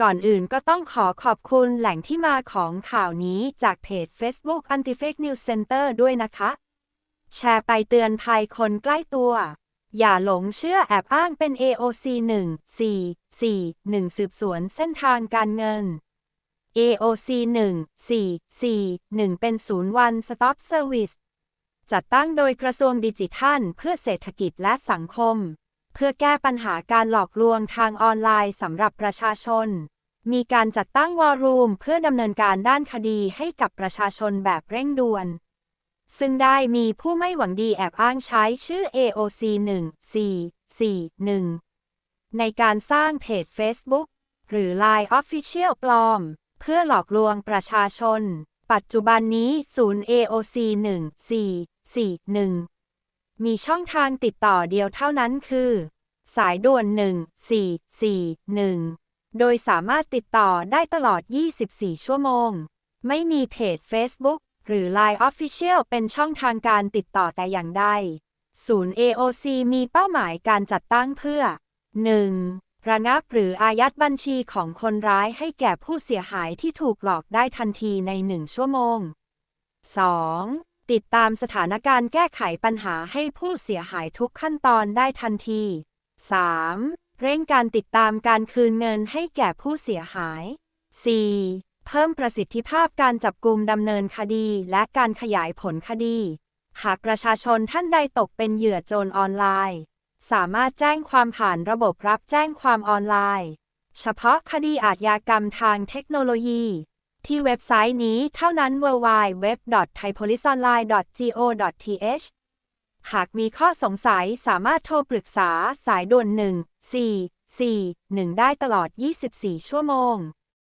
ก่อนอื่นก็ต้องขอขอบคุณแหล่งที่มาของข่าวนี้จากเพจ Facebook Anti-Fake News Center ด้วยนะคะ แชร์ไปเตือนภัยคนใกล้ตัว อย่าหลงเชื่อแอบอ้างเป็น AOC 1 4 4 1 สืบสวนเส้นทางการเงิน AOC 1 4 4 1 เป็นศูนย์ One Stop Service จัดตั้งโดยกระทรวงดิจิทัล เพื่อเศรษฐกิจและสังคม เพื่อแก้ปัญหาการหลอกลวงทางออนไลน์สำหรับประชาชน มีการจัดตั้งวอลลุ่มเพื่อดำเนินการด้านคดีให้กับประชาชนแบบเร่งด่วน ซึ่งได้มีผู้ไม่หวังดีแอบอ้างใช้ชื่อ AOC 1 4 4 1ในการสร้างเพจ Facebook หรือ Line Official ปลอม เพื่อหลอกลวงประชาชน ปัจจุบันนี้ศูนย์ AOC 1 4 4 1 มีช่องทางติดต่อเดียวเท่านั้นคือ สายด่วน 1 4 4 1 โดยสามารถติดต่อได้ตลอด 24 ชั่วโมง ไม่มีเพจ Facebook หรือ Line Official เป็นช่องทางการติดต่อแต่อย่างใด ศูนย์ AOC มีเป้าหมายการจัดตั้งเพื่อ 1. ระงับหรืออายัดบัญชีของคนร้ายให้แก่ผู้เสียหายที่ถูกหลอกได้ทันทีในหนึ่งชั่วโมง 2. ติดตามสถานการณ์แก้ไขปัญหาให้ผู้เสียหายทุกขั้นตอนได้ทันที 3. เร่งการติดตามการคืนเงินให้แก่ผู้เสียหาย 4. เพิ่มประสิทธิภาพการจับกลุ่มดำเนินคดีและการขยายผลคดี หากประชาชนท่านใดตกเป็นเหยื่อโจรออนไลน์ สามารถแจ้งความผ่านระบบรับแจ้งความออนไลน์ เฉพาะคดีอาชญากรรมทางเทคโนโลยี ที่เว็บไซต์นี้เท่านั้น www.thaipoliceonline.go.th หากมีข้อสงสัยสามารถโทรปรึกษาสายด่วน 1 4 4 1 ได้ตลอด 24 ชั่วโมง